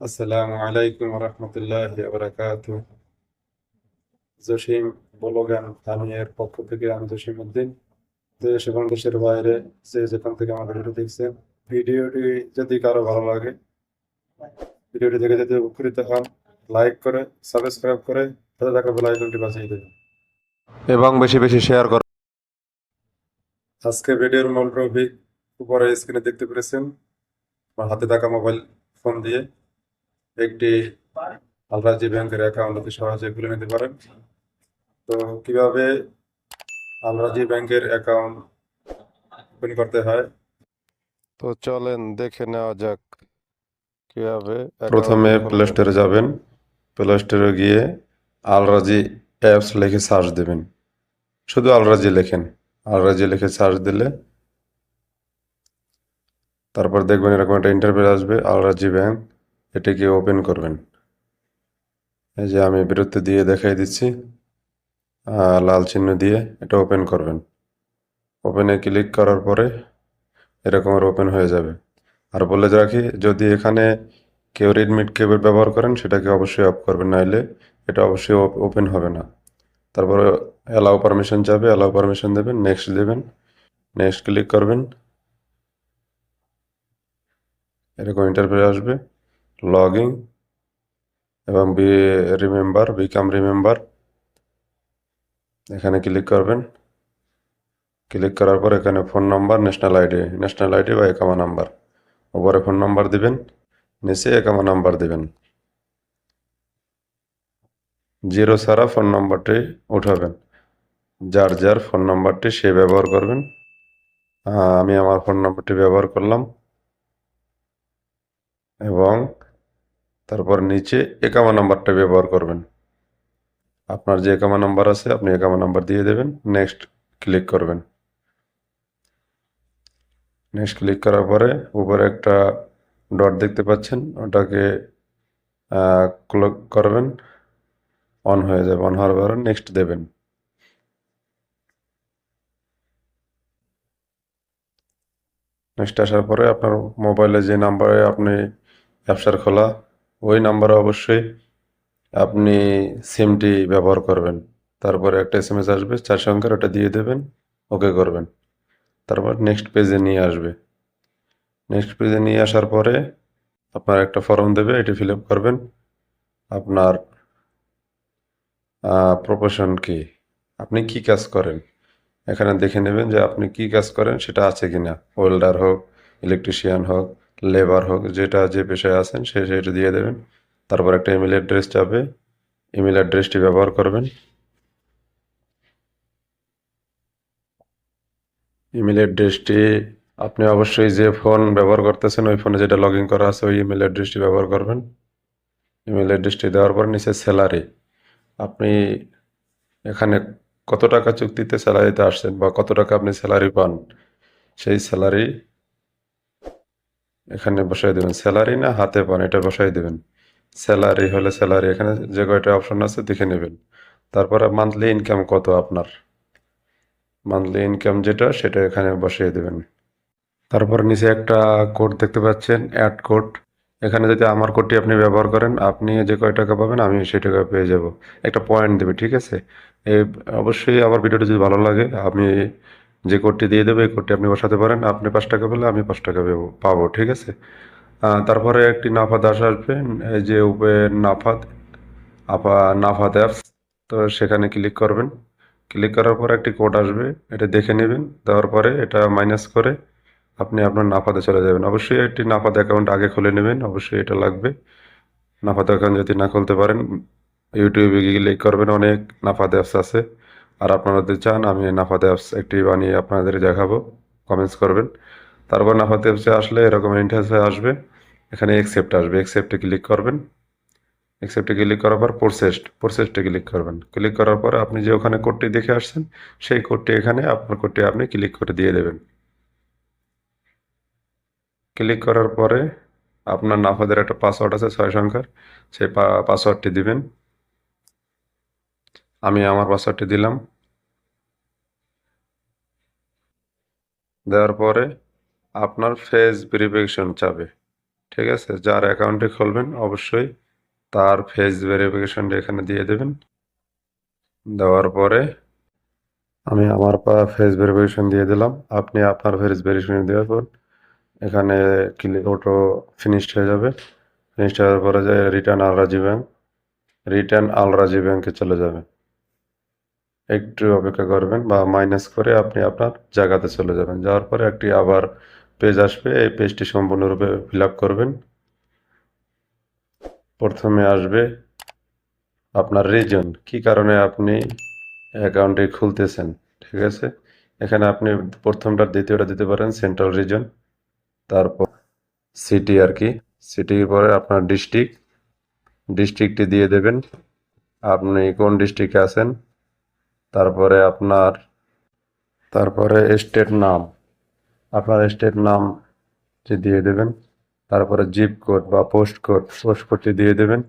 আসসালামু আলাইকুম রহমতুল্লাহ বারাকাত জসিম বলগান পক্ষ থেকে আমি জসিম উদ্দিন। দেশ এবং দেশের বাইরে যে যেখান থেকে আমার দেখছেন, ভিডিওটি যদি কারও ভালো লাগে, ভিডিওটি দেখে যদি উপকৃত হন, লাইক করে, সাবস্ক্রাইব করে বেল আইকনটি দেবেন। এবং বেশি বেশি শেয়ার করো আজকে ভিডিওর মূল টপিক উপরে স্ক্রিনে দেখতে পেরেছেন। আমার হাতে থাকা মোবাইল ফোন দিয়ে একটি আলরাজি ব্যাংকের অ্যাকাউন্ট অতি সহজে খুলে নিতে পারেন। তো কীভাবে আলরাজি ব্যাংকের অ্যাকাউন্ট ওপেন করতে হয়? তো চলেন দেখে নেওয়া যাক কীভাবে প্রথমে প্লে স্টোরে যাবেন। প্লে স্টোরে গিয়ে আলরাজি অ্যাপস লিখে সার্চ দেবেন। শুধু আলরাজি লেখেন। আলরাজি লিখে সার্চ দিলে তারপর দেখবেন এরকম একটা ইন্টারভিউ আসবে আলরাজি ব্যাংক এটিকে ওপেন করবেন। এই যে আমি বিরতি দিয়ে দেখাই দিচ্ছি লাল চিহ্ন দিয়ে এটা ওপেন করবেন। ওপেনে ক্লিক করার পরে এরকম ওপেন হয়ে যাবে। আর বলে রাখি, যদি এখানে কেউ রেডমিট কেবল ব্যবহার করেন, সেটাকে অবশ্যই অফ করবেন নাহলে এটা অবশ্যই ওপেন হবে না। তারপরে অ্যালাউ পারমিশন যাবে অ্যালাউ পারমিশন দেবেন নেক্সট দেবেন নেক্সট ক্লিক করবেন। এরকম ইন্টারভিউ আসবে লগইন এবং বি রিমেম্বার বিকাম রিমেম্বার এখানে ক্লিক করবেন। ক্লিক করার পর এখানে phone number national ID national ID বা একামা নাম্বার উপরে ফোন নাম্বার দিবেন, নিচে একামা নাম্বার দিবেন। জিরো ছাড়া ফোন নাম্বারটি উঠাবেন। যার যার ফোন নাম্বারটি সে ব্যবহার করবেন। আমি আমার ফোন নাম্বারটি ব্যবহার করলাম। এবং তারপর নিচে একামা নাম্বারটা ব্যবহার করবেন। আপনার যে একামা নাম্বার আছে, আপনি একামা নাম্বার দিয়ে দেবেন। নেক্সট ক্লিক করবেন। নেক্সট ক্লিক করার পরে উপরে একটা ডট দেখতে পাচ্ছেন। ওটাকে ক্লিক করবেন। অন হয়ে যাবে। অন হওয়ার পরে নেক্সট দেবেন। নেক্সট আসার পরে আপনার মোবাইলে যে নাম্বারে আপনি ব্যবসার খোলা। ওই নাম্বারে অবশ্যই আপনি সিমটি ব্যবহার করবেন। তারপরে একটা এস এম এস আসবে, চার সংখ্যার ওটা দিয়ে দেবেন ওকে করবেন। তারপর নেক্সট পেজে নিয়ে আসবে। নেক্সট পেজে নিয়ে আসার পরে আপনার একটা ফর্ম দেবে, এটি ফিল আপ করবেন। আপনার প্রফেশন কি? আপনি কি কাজ করেন? এখানে দেখে নেবেন যে আপনি কি কাজ করেন, সেটা আছে কিনা? ওয়েল্ডার হোক ইলেকট্রিশিয়ান হোক লেবার হোক, যেটা যে পেশায় আছেন, সে সেটা দিয়ে দেবেন। তারপর একটা ইমেল অ্যাড্রেস যাবে ইমেল অ্যাড্রেসটি ব্যবহার করবেন। ইমেল অ্যাড্রেসটি আপনি অবশ্যই যে ফোন ব্যবহার করতেছেন, ওই ফোনে যেটা লগ ইন করা আছে, ওই ইমেল অ্যাড্রেসটি ব্যবহার করবেন। ইমেল অ্যাড্রেসটি দেওয়ার পর নিচে স্যালারি আপনি এখানে কত টাকা চুক্তিতে স্যালারিতে আসছেন বা কত টাকা আপনি স্যালারি পান, সেই স্যালারি এখানে বসাই দেবেন স্যালারি না, হাতে পান, এটা বসাই দেবেন। স্যালারি হলে স্যালারি এখানে যে কয়টা অপশন আছে দেখে নেবেন। তারপরে মান্থলি ইনকাম কত আপনার? মান্থলি ইনকাম যেটা, সেটা এখানে বসিয়ে দেবেন। তারপর নিচে একটা কোড দেখতে পাচ্ছেন অ্যাড কোড এখানে যদি আমার কোডটি আপনি ব্যবহার করেন, আপনি যে কয় টাকা পাবেন, আমি সেই টাকা পেয়ে যাব। একটা পয়েন্ট দেবে, ঠিক আছে? এই অবশ্যই আমার ভিডিওটি যদি ভালো লাগে, আমি যে কোডটি দিয়ে দেবে, এই কোডটি আপনি বসাতে পারেন। আপনি পাঁচ টাকা পেলে আমি পাঁচ টাকা পাবো ঠিক আছে? তারপরে একটি নাফাত দাস আসবে, এই যে উপরে নাফাত আপা নাফাত অ্যাপস, তো সেখানে ক্লিক করবেন। ক্লিক করার পর একটি কোড আসবে, এটা দেখে নেবেন, দেওয়ার পরে এটা মাইনাস করে আপনি আপনার নাফাতে চলে যাবেন। অবশ্যই একটি নাফাত অ্যাকাউন্ট আগে খুলে নেবেন, অবশ্যই এটা লাগবে। নাফাত অ্যাকাউন্ট যদি না খুলতে পারেন, ইউটিউবে ক্লিক করবেন, অনেক নাফাত অ্যাপস আছে। আর আপনারা যদি চান, আমি নাফাত অ্যাপস একটি বানিয়ে আপনাদের দেখাবো। কমেন্টস করবেন। তারপর নাফাত অ্যাপসে আসলে এরকম ইন্টারফেস আসবে। এখানে একসেপ্ট আসবে। একসেপ্টে ক্লিক করবেন। একসেপ্টে ক্লিক করার পর প্রসেসড প্রসেসটে ক্লিক করবেন। ক্লিক করার পর আপনি যে ওখানে কোডটি দেখে আসছেন, সেই কোডটি এখানে আপনার কোডটি আপনি ক্লিক করে দিয়ে দেবেন। ক্লিক করার পরে আপনার নাফাদের একটা পাসওয়ার্ড আছে, ছয় সংখ্যার। সেই পাসওয়ার্ডটি দিবেন। আমি আমার পাসওয়ার্ডটি দিলাম। দেওয়ার পরে আপনার ফেস ভেরিফিকেশন চাবে। ঠিক আছে? যার অ্যাকাউন্টে খুলবেন, অবশ্যই তার ফেস ভেরিফিকেশনটা এখানে দিয়ে দেবেন। দেওয়ার পরে আমি আমার ফেস ভেরিফিকেশন দিয়ে দিলাম। আপনি আপনার ফেস ভেরিফিকেশন দেওয়ার পর এখানে ক্লিক অটো ফিনিশড হয়ে যাবে। ফিনিশড হওয়ার পরে যে রিটার্ন আল রাজি ব্যাংক রিটার্ন আল রাজি ব্যাংকে চলে যাবে। একটু অপেক্ষা করবেন বা মাইনাস করে আপনি আপনার জায়গাতে চলে যাবেন। যাওয়ার পরে একটি আবার পেজ আসবে, এই পেজটি সম্পূর্ণরূপে ফিল করবেন। প্রথমে আসবে আপনার রিজন কি কারণে আপনি অ্যাকাউন্টে খুলতেছেন, ঠিক আছে? এখানে আপনি প্রথমটা, দ্বিতীয়টা দিতে পারেন সেন্ট্রাল রিজন তারপর সিটি আর কি। সিটির পরে আপনার ডিস্ট্রিক্ট ডিস্ট্রিক্টটি দিয়ে দেবেন। আপনি কোন ডিস্ট্রিক্টে আছেন? তারপরে আপনার, তারপরে স্টেট নাম। আপনার স্টেট নাম দিয়ে দেবেন, তারপরে জিপ কোড বা পোস্ট কোড পোস্ট কোডটি দিয়ে দেবেন।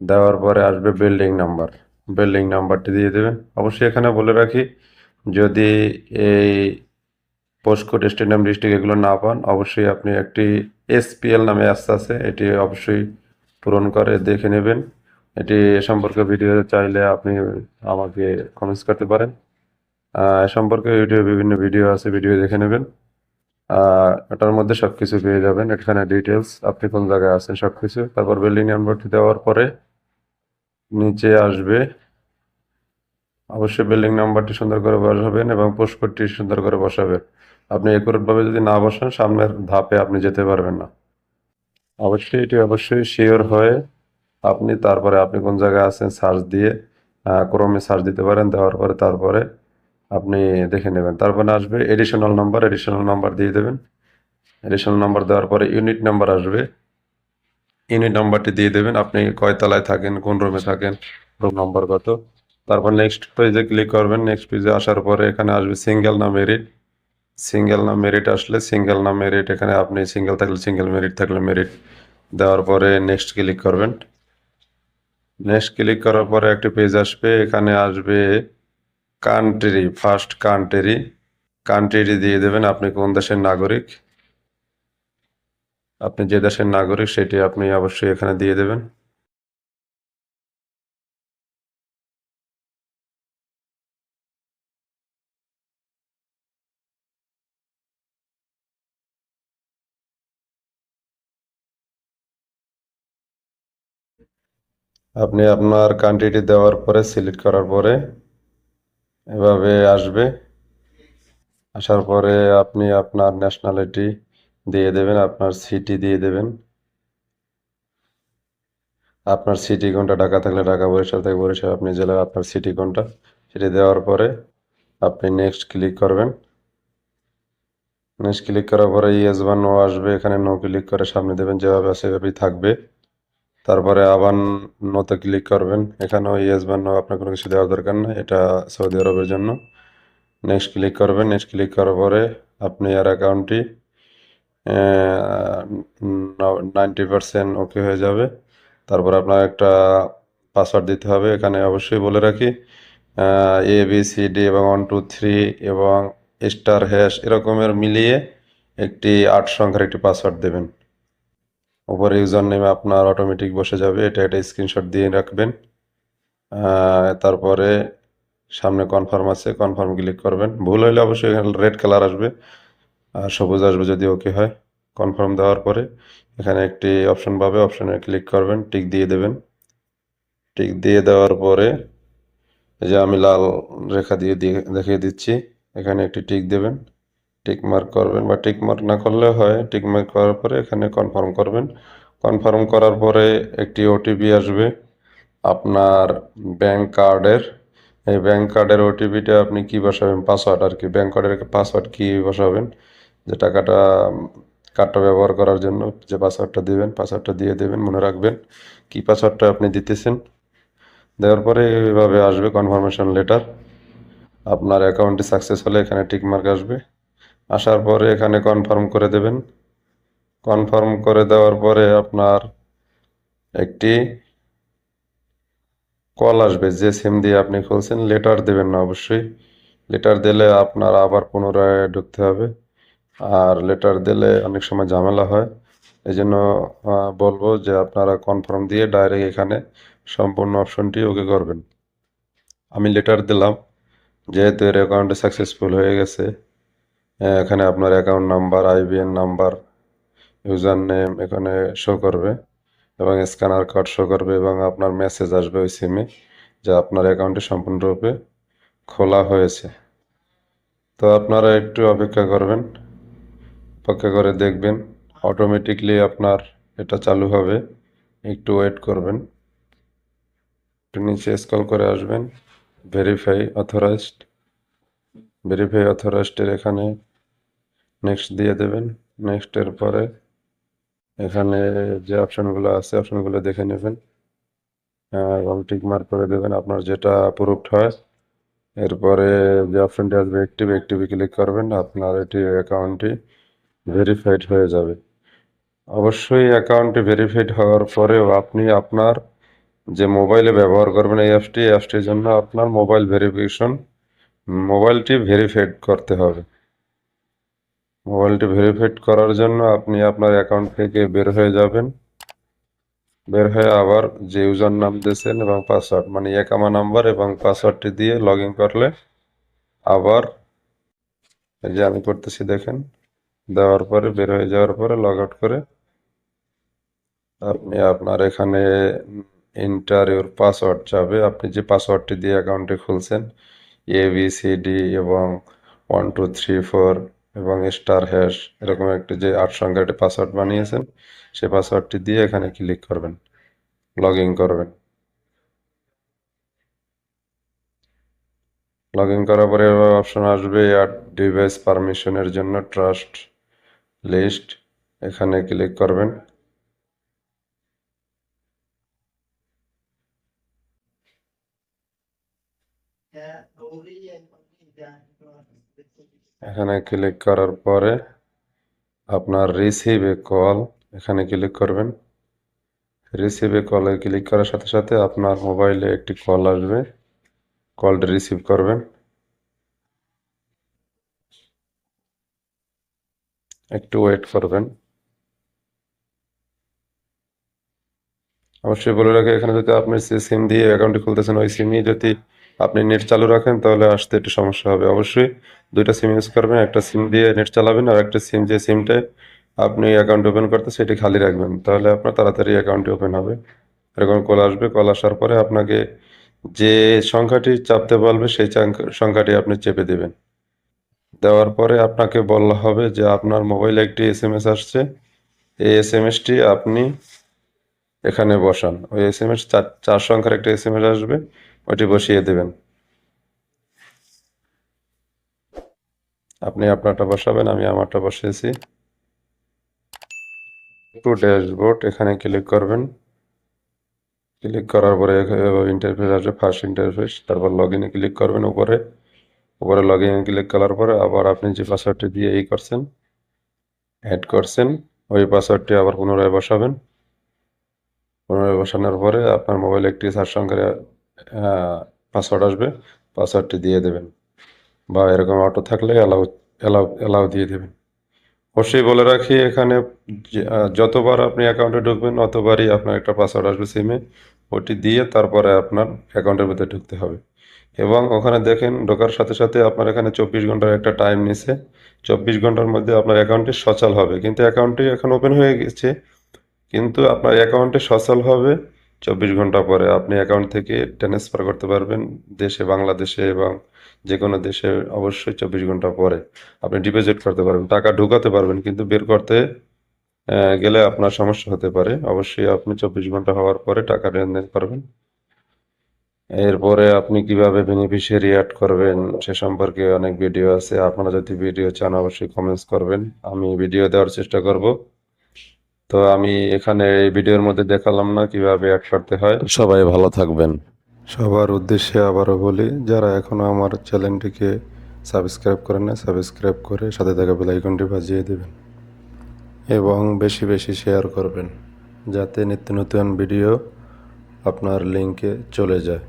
দেওয়ার পরে আসবে বিল্ডিং নাম্বার বিল্ডিং নাম্বারটি দিয়ে দেবেন। অবশ্যই এখানে বলে রাখি, যদি এই পোস্ট কোড স্টেট নাম ডিস্ট্রিক্ট এগুলো না পান, অবশ্যই আপনি একটি এসপিএল নামে আসতে আছে, এটি অবশ্যই পূরণ করে দেখে নেবেন। এটি সম্পর্কে ভিডিও চাইলে আপনি আমাকে কমেন্টস করতে পারেন। এ সম্পর্কে ইউটিউবে বিভিন্ন ভিডিও আছে ভিডিও দেখে নেবেন। এটার মধ্যে সব কিছু পেয়ে যাবেন। এখানে ডিটেলস আপনি কোন জায়গায় আছেন সব কিছু তারপর বিল্ডিং নাম্বারটি দেওয়ার পরে নিচে আসবে। অবশ্যই বিল্ডিং নাম্বারটি সুন্দর করে বসাবেন এবং পোস্ট কোডটি সুন্দর করে বসাবেন। আপনি একুরেট ভাবে যদি না বসান, সামনের ধাপে আপনি যেতে পারবেন না। অবশ্যই, এটি অবশ্যই শিওর হয়ে আপনি তারপরে আপনি কোন জায়গায় আছেন সার্চ দিয়ে ক্রমে সার্চ দিতে পারেন, দেওয়ার পরে তারপরে আপনি দেখে নেবেন। তারপরে আসবে এডিশনাল নাম্বার এডিশনাল নাম্বার দিয়ে দেবেন। এডিশনাল নাম্বার দেওয়ার পরে ইউনিট নাম্বার আসবে। ইউনিট নাম্বারটি দিয়ে দেবেন। আপনি কয় তলায় থাকেন, কোন রুমে থাকেন রুম নাম্বার কত। তারপর নেক্সট পেজে ক্লিক করবেন। নেক্সট পেজে আসার পরে এখানে আসবে সিঙ্গেল না মেরিট সিঙ্গেল না মেরিট আসলে সিঙ্গেল না মেরিট এখানে আপনি সিঙ্গেল থাকলে সিঙ্গেল মেরিট থাকলে মেরিট দেওয়ার পরে নেক্সট ক্লিক করবেন। নেক্সট ক্লিক করার পরে একটি পেজ আসবে, এখানে আসবে কান্ট্রি ফার্স্ট কান্ট্রি কান্ট্রি দিয়ে দেবেন, আপনি কোন দেশের নাগরিক? আপনি যে দেশের নাগরিক, সেটি আপনি অবশ্যই এখানে দিয়ে দেবেন। আপনি আপনার কান্ট্রিটি দেওয়ার পরে সিলেক্ট করার পরে এভাবে আসবে। আসার পরে আপনি আপনার ন্যাশনালিটি দিয়ে দেবেন, আপনার সিটি দিয়ে দেবেন। আপনার সিটি কোনটা, ঢাকা থাকলে ঢাকা, বরিশাল থেকে বরিশাল, আপনি জেলার আপনার সিটি কোনটা, সেটি দেওয়ার পরে আপনি নেক্সট ক্লিক করবেন। নেক্সট ক্লিক করার পরে ইয়েস বা নো আসবে, এখানে নো ক্লিক করে সামনে দেবেন, যেভাবে আছে সেভাবেই থাকবে। তারপরে আবার নোতে ক্লিক করবেন। এখানেও ইয়েস বা নো আপনার কোনো কিছু দেওয়ার দরকার নেই, এটা সৌদি আরবের জন্য। নেক্সট ক্লিক করবেন নেক্সট ক্লিক করার পরে আপনি আর অ্যাকাউন্টটি নাইনটি পার্সেন্ট ওকে হয়ে যাবে। তারপর আপনার একটা পাসওয়ার্ড দিতে হবে। এখানে অবশ্যই বলে রাখি এ বি সি ডি এবং ওয়ান টু থ্রি এবং স্টার হ্যাশ এরকমের মিলিয়ে একটি আট সংখ্যার একটি পাসওয়ার্ড দেবেন। উপরে ইউজার নেমে আপনার অটোমেটিক বসে যাবে। এটা একটা স্ক্রিনশট দিয়ে রাখবেন। তারপরে সামনে কনফার্ম আছে কনফার্ম ক্লিক করবেন। ভুল হইলে অবশ্যই এখানে রেড কালার আসবে আর সবুজ আসবে যদি ওকে হয়। কনফার্ম দেওয়ার পরে এখানে একটি অপশন পাবে অপশনে ক্লিক করবেন টিক দিয়ে দেবেন। টিক দিয়ে দেওয়ার পরে যে আমি লাল রেখা দিয়ে দিয়ে দেখিয়ে দিচ্ছি। এখানে একটি টিক দেবেন। টিক মার্ক করবেন বা টিক মার্ক না করলে হয় টিক মার্ক করার পরে এখানে কনফার্ম করবেন। কনফার্ম করার পরে একটি ওটিপি আসবে আপনার ব্যাংক কার্ডের এই ব্যাংক কার্ডের ওটিপিটা আপনি কি বসাবেন? পাসওয়ার্ড আর কি। ব্যাংক কার্ডের পাসওয়ার্ড কি বসাবেন? যে টাকাটা কার্ডটা ব্যবহার করার জন্য যে পাসওয়ার্ডটা দিবেন পাসওয়ার্ডটা দিয়ে দেবেন, মনে রাখবেন কি পাসওয়ার্ডটা আপনি দিতেছেন। দেওয়ার পরে এভাবে আসবে কনফার্মেশন লেটার আপনার অ্যাকাউন্টটি সাকসেস হলে এখানে টিক মার্ক আসবে। আসার পরে এখানে কনফার্ম করে দেবেন। কনফার্ম করে দেওয়ার পরে আপনার একটি কল আসবে, যে সিম দিয়ে আপনি খুলছেন। লেটার দেবেন না অবশ্যই। লেটার দিলে আপনার আবার পুনরায় ঢুকতে হবে। আর লেটার দিলে অনেক সময় ঝামেলা হয়। এই জন্য বলব যে আপনারা কনফার্ম দিয়ে ডাইরেক্ট এখানে সম্পূর্ণ অপশনটি ওকে করবেন। আমি লেটার দিলাম। যেহেতু এর অ্যাকাউন্টে সাকসেসফুল হয়ে গেছে এখানে আপনার account number IBN number user name এখানে শো করবে এবং স্ক্যানার কার্ড শো করবে এবং আপনার মেসেজ আসবে ওই সিমে যে আপনার অ্যাকাউন্টটি সম্পূর্ণরূপে খোলা হয়েছে। তো আপনারা একটু অপেক্ষা করবেন, অপেক্ষা করে দেখবেন অটোমেটিকলি আপনার এটা চালু হবে। একটু ওয়েট করবেন, একটু নিচে স্ক্রল করে আসবেন ভেরিফাই অথরাইজড ভেরিফাই অথরাইজডের এখানে নেক্সট দিয়ে দেবেন। নেক্সটের পরে এখানে যে অপশানগুলো আছে অপশনগুলো দেখে নেবেন। এবং টিক মার্ক করে দেবেন আপনার যেটা অ্যাপ্রুভড হয়। এরপরে যে অপশনটি আসবে অ্যাক্টিভ অ্যাক্টিভে ক্লিক করবেন, আপনার এটি অ্যাকাউন্টটি ভেরিফাইড হয়ে যাবে। অবশ্যই অ্যাকাউন্টটি ভেরিফাইড হওয়ার পরেও আপনি আপনার যে মোবাইলে ব্যবহার করবেন এই অ্যাপসটি এই অ্যাপসটির জন্য আপনার মোবাইল ভেরিফিকেশন মোবাইলটি ভেরিফাইড করতে হবে। মোবাইলটি ভেরিফাইড করার জন্য আপনি আপনার অ্যাকাউন্ট থেকে বের হয়ে যাবেন। বের হয়ে আবার যে ইউজার নাম দিয়েছেন এবং পাসওয়ার্ড মানে একামা নাম্বার এবং পাসওয়ার্ডটি দিয়ে লগ করলে আবার এই যে আমি করতেছি দেখেন, দেওয়ার পরে, বের হয়ে যাওয়ার পরে লগ আউট করে আপনি আপনার এখানে এন্টার ইউর পাসওয়ার্ড যাবে আপনি যে পাসওয়ার্ডটি দিয়ে অ্যাকাউন্টটি খুলছেন এ বি সি ডি এবং ওয়ান টু থ্রি ফোর এবং স্টার হ্যাশ এরকম একটি যে আট সংখ্যার একটি পাসওয়ার্ড বানিয়েছেন, সেই পাসওয়ার্ডটি দিয়ে এখানে ক্লিক করবেন লগ ইন করবেন। লগ ইন করার পরে অপশন আসবে অ্যাড ডিভাইস পারমিশনের জন্য ট্রাস্ট লিস্ট এখানে ক্লিক করবেন। এখানে ক্লিক করার পরে আপনার রিসিভ এ কল এখানে ক্লিক করবেন। রিসিভ এ কলে ক্লিক করার সাথে সাথে আপনার মোবাইলে একটি কল আসবে। কলটি রিসিভ করবেন। একটু ওয়েট করবেন। অবশ্যই বলে রাখি, এখানে যদি আপনি সিম দিয়ে অ্যাকাউন্টটি খুলতেছেন, ওই সিমই যদি আপনি নেট চালু রাখেন, তাহলে আসতে একটু সমস্যা হবে। অবশ্যই দুইটা সিম ইউজ করবেন, একটা সিম দিয়ে নেট চালাবেন আর একটা সিম যে সিমটা আপনি অ্যাকাউন্ট ওপেন করতে সেটি খালি রাখবেন। তাহলে আপনার তাড়াতাড়ি অ্যাকাউন্টটি ওপেন হবে। এরকম কল আসবে কল আসার পরে আপনাকে যে সংখ্যাটি চাপতে বলবে, সেই সংখ্যাটি আপনি চেপে দেবেন। দেওয়ার পরে আপনাকে বলা হবে যে আপনার মোবাইলে একটি এসএমএস আসছে। এই এসএমএসটি আপনি এখানে বসান। ওই এস এম এস চার চার সংখ্যার একটা এস এম এস আসবে। ওইটি বসিয়ে দেবেন। আপনি আপনারটা বসাবেন, আমি আমারটা বসিয়েছি। টু ড্যাশবোর্ড এখানে ক্লিক করবেন। ক্লিক করার পরে ইন্টারফেস আসবে ফার্স্ট ইন্টারফেস তারপর লগ ইনে ক্লিক করবেন উপরে। উপরে লগ ইনে ক্লিক করার পরে আবার আপনি যে পাসওয়ার্ডটি দিয়ে এই করছেন অ্যাড করছেন, ওই পাসওয়ার্ডটি আবার পুনরায় বসাবেন। পুনরায় বসানোর পরে আপনার মোবাইলে একটি চার সংখ্যার পাসওয়ার্ড আসবে পাসওয়ার্ডটি দিয়ে দেবেন। বা এরকম অটো থাকলে অ্যালাউ অ্যালাউ অ্যালাউ দিয়ে দেবেন। অবশ্যই বলে রাখি, এখানে যতবার আপনি অ্যাকাউন্টে ঢুকবেন, অতবারই আপনার একটা পাসওয়ার্ড আসবে সিমে ওটি দিয়ে তারপরে আপনার অ্যাকাউন্টের ভিতরে ঢুকতে হবে। এবং ওখানে দেখেন, ঢোকার সাথে সাথে আপনার এখানে চব্বিশ ঘণ্টার একটা টাইম নিছে। চব্বিশ ঘণ্টার মধ্যে আপনার অ্যাকাউন্টটি সচল হবে। কিন্তু অ্যাকাউন্টটি এখন ওপেন হয়ে গেছে। কিন্তু আপনার অ্যাকাউন্টে সচল হবে চব্বিশ ঘণ্টা পরে আপনি অ্যাকাউন্ট থেকে ট্রান্সফার করতে পারবেন দেশে, বাংলাদেশে এবং যে কোনো দেশে অবশ্যই চব্বিশ ঘণ্টা পরে আপনি ডিপোজিট করতে পারবেন। টাকা ঢুকাতে পারবেন কিন্তু বের করতে গেলে আপনার সমস্যা হতে পারে। অবশ্যই আপনি চব্বিশ ঘণ্টা হওয়ার পরে টাকা লেনদেন করবেন। এরপরে আপনি কীভাবে বেনিফিশিয়ারি অ্যাড করবেন সে সম্পর্কে অনেক ভিডিও আছে। আপনারা যদি ভিডিও চান, অবশ্যই কমেন্টস করবেন। আমি ভিডিও দেওয়ার চেষ্টা করব। তো আমি এখানে এই ভিডিওর মধ্যে দেখালাম না কীভাবে অ্যাড করতে হয়। সবাই ভালো থাকবেন। সবার উদ্দেশ্যে আবারও বলি যারা এখনও আমার চ্যানেলটিকে সাবস্ক্রাইব করেন না সাবস্ক্রাইব করে সাথে থাকা বেল আইকনটি বাজিয়ে দেবেন এবং বেশি বেশি শেয়ার করবেন যাতে নিত্য নতুন ভিডিও আপনার লিঙ্কে চলে যায়।